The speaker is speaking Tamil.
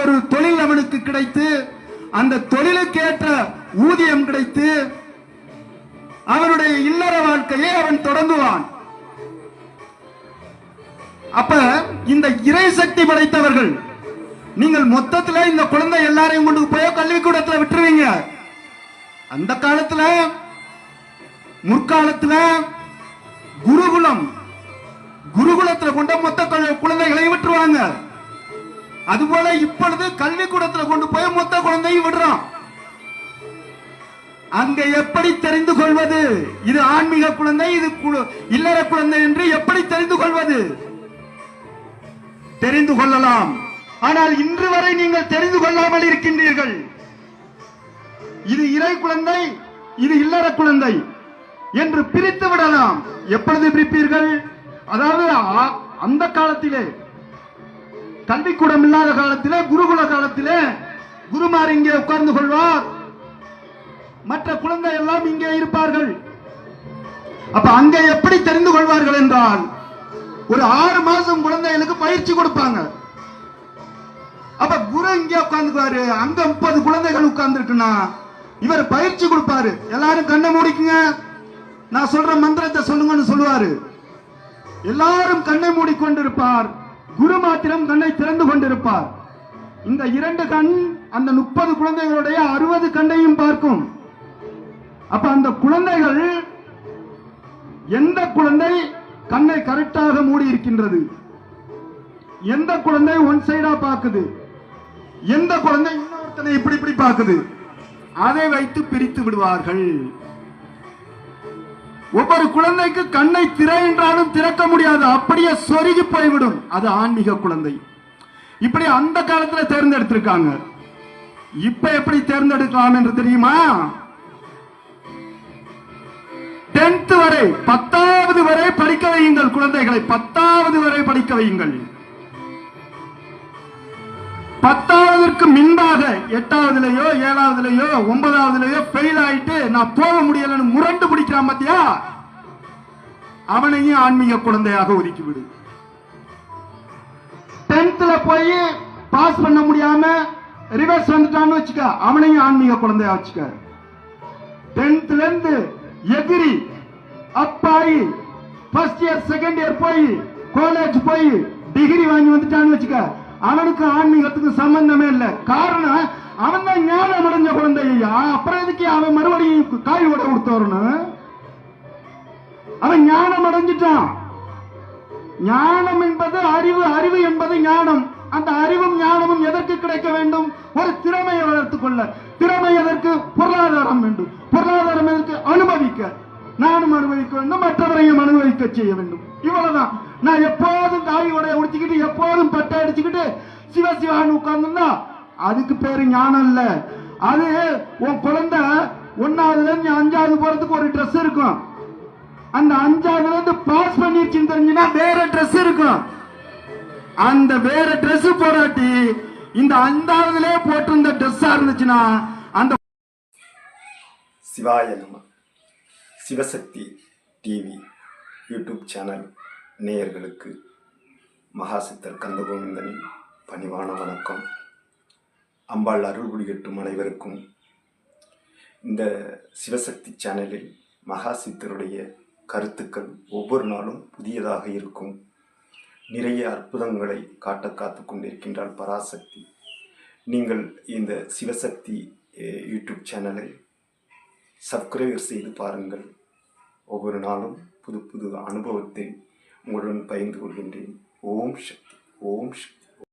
ஒரு தொழில் அவனுக்கு கிடைத்து அந்த தொழிலுக்கேற்ற ஊதியம் கிடைத்து அவனுடைய இல்லற வாழ்க்கையை அவன் தொடங்குவான். அப்ப இந்த இறை சக்தி படைத்தவர்கள் நீங்கள் மொத்தத்துல இந்த குழந்தை எல்லாரையும் கொண்டு போய் கல்விக்கூடத்துல விட்டுருவீங்க. அந்த காலத்துல முற்காலத்துல குருகுலம் குருகுலத்துல கொண்ட மொத்த அதுபோல இப்பொழுது கல்விக்கூடத்துல கொண்டு போய் மொத்த குழந்தையும் விடுறோம். அங்க எப்படி தெரிந்து கொள்வது? இது ஆன்மீக குழந்தை இது இல்லற குழந்தை என்று எப்படி தெரிந்து கொள்வது? தெரிந்து கொள்ளலாம். ஆனால் இன்று வரை நீங்கள் தெரிந்து கொள்ளாமல் இருக்கின்றீர்கள். இது இறை குழந்தை இது இல்லற குழந்தை என்று பிரித்து விடலாம். எப்பொழுது பிரிப்பீர்கள்? அதாவது ஆ- அந்த காலத்திலே. கல்விக்கூடம் இல்லாத காலத்திலே குருகுல காலத்திலே குருமார் இங்கே உட்கார்ந்து கொள்வார். மற்ற குழந்தை எல்லாம் இங்கே இருப்பார்கள். அப்ப அங்கே எப்படி தெரிந்து கொள்வார்கள் என்றால் ஒரு ஆறு மாசம் குழந்தைகளுக்கு பயிற்சி கொடுப்பாங்க. அப்ப குரு இங்கே உட்கார்ந்துக்குவாரு. அங்க முப்பது குழந்தைகள் உட்கார்ந்துருக்குன்னா இவர் பயிற்சி கொடுப்பாரு. எல்லாரும் கண்ணை மூடிக்குங்க. நான் சொல்ற மந்திரத்தை சொல்லுங்கன்னு சொல்லுவாரு. எல்லாரும் கண்ணை மூடிக்கொண்டிருப்பார். குரு மாத்திரம் கண்ணை திறந்து கொண்டிருப்பார். இந்த இரண்டு கண் அந்த முப்பது குழந்தைகளுடைய அறுபது கண்ணையும் பார்க்கும். அப்ப அந்த குழந்தைகள் எந்த குழந்தை கண்ணை கரெக்டாக மூடி இருக்கின்றது? எந்த குழந்தை ஒன் சைடா பார்க்குது? எந்த குழந்தை இன்னொருத்தனை இப்படி இப்படி பார்க்குது? அதை வைத்து பிரித்து விடுவார்கள். ஒவ்வொரு குழந்தைக்கு கண்ணை திற என்றாலும் திறக்க முடியாது. அப்படியே சொருகி போய்விடும். அது ஆன்மீக குழந்தை. இப்படி அந்த காலத்துல தேர்ந்தெடுத்திருக்காங்க. இப்ப எப்படி தேர்ந்தெடுக்கலாம் என்று தெரியுமா? டென்த் வரை பத்தாவது வரை படிக்க வையுங்கள் குழந்தைகளை. பத்தாவது வரை படிக்க வையுங்கள். பத்தாவது பத்தாவதற்கு முன்பாக எட்டாவதுலயோ ஏழாவதுலயோ ஒன்பதாவதுலயோ ஃபெயில் ஆயிட்டு நான் போக முடியலன்னு முரண்டு பிடிக்கிறான் பாத்தியா? அவனையும் ஆன்மீக குழந்தையாக ஒதுக்கிவிடு. டென்த்ல போய் பாஸ் பண்ண முடியாம ரிவர்ஸ் வந்துட்டான்னு வச்சுக்க அவனையும் ஆன்மீக குழந்தையா வச்சுக்க. டென்த்ல இருந்து எதிரி அப்பாயி ஃபர்ஸ்ட் இயர் செகண்ட் இயர் போய் காலேஜ் போய் டிகிரி வாங்கி வந்துட்டான்னு வச்சுக்க அவனுக்கு ஆன்மீகத்துக்கு சம்பந்தமே இல்ல. காரணம் அவன் தான் ஞானம் அடைஞ்ச குழந்தையா அப்புறம் எதுக்கு அவன் மறுபடியும் காய் ஓட கொடுத்து அவன் ஞானம் அடைஞ்சிட்டான். ஞானம் என்பது அறிவு அறிவு என்பது ஞானம். அந்த அறிவும் ஞானமும் எதற்கு கிடைக்க வேண்டும்? ஒரு திறமையை வளர்த்துக் கொள்ள. திறமை எதற்கு? பொருளாதாரம் வேண்டும். பொருளாதாரம் எதற்கு? அனுபவிக்க. நானும் அனுபவிக்க வேண்டும் மற்றவரையும் அனுபவிக்க செய்ய வேண்டும். இவ்வளவுதான். நான் எப்போ காய் உடைய உடிச்சுக்கிட்டு எப்போதும் பட்டை அடிச்சுக்கிட்டு சிவசிவான்னு உட்கார்ந்துருந்தா அதுக்கு பேரு ஞானம் இல்ல. அது உன் குழந்தை ஒன்னாவதுல இருந்து அஞ்சாவது போறதுக்கு ஒரு ட்ரெஸ் இருக்கும். அந்த அஞ்சாவதுல இருந்து பாஸ் பண்ணிருச்சுன்னு தெரிஞ்சுன்னா வேற ட்ரெஸ் இருக்கும். அந்த வேற ட்ரெஸ் போராட்டி இந்த அஞ்சாவதுல போட்டிருந்த ட்ரெஸ்ஸா இருந்துச்சுன்னா அந்த சிவாய நம சிவசக்தி டிவி யூடியூப் சேனல் நேயர்களுக்கு மகாசித்தர் கந்தகோவிந்தனின் பணிவான வணக்கம். அம்பாள் அருள் புரிகட்டும் அனைவருக்கும் இந்த சிவசக்தி சேனலில் மகாசித்தருடைய கருத்துக்கள் ஒவ்வொரு நாளும் புதியதாக இருக்கும். நிறைய அற்புதங்களை காட்ட காத்து கொண்டிருக்கின்றாள் பராசக்தி. நீங்கள் இந்த சிவசக்தி யூடியூப் சேனலை சப்ஸ்கிரைபர் செய்து பாருங்கள். ஒவ்வொரு நாளும் புது புது அனுபவத்தை உங்களுடன் பகிர்ந்து கொள்கின்றேன். ஓம் சக்தி ஓம் சக்தி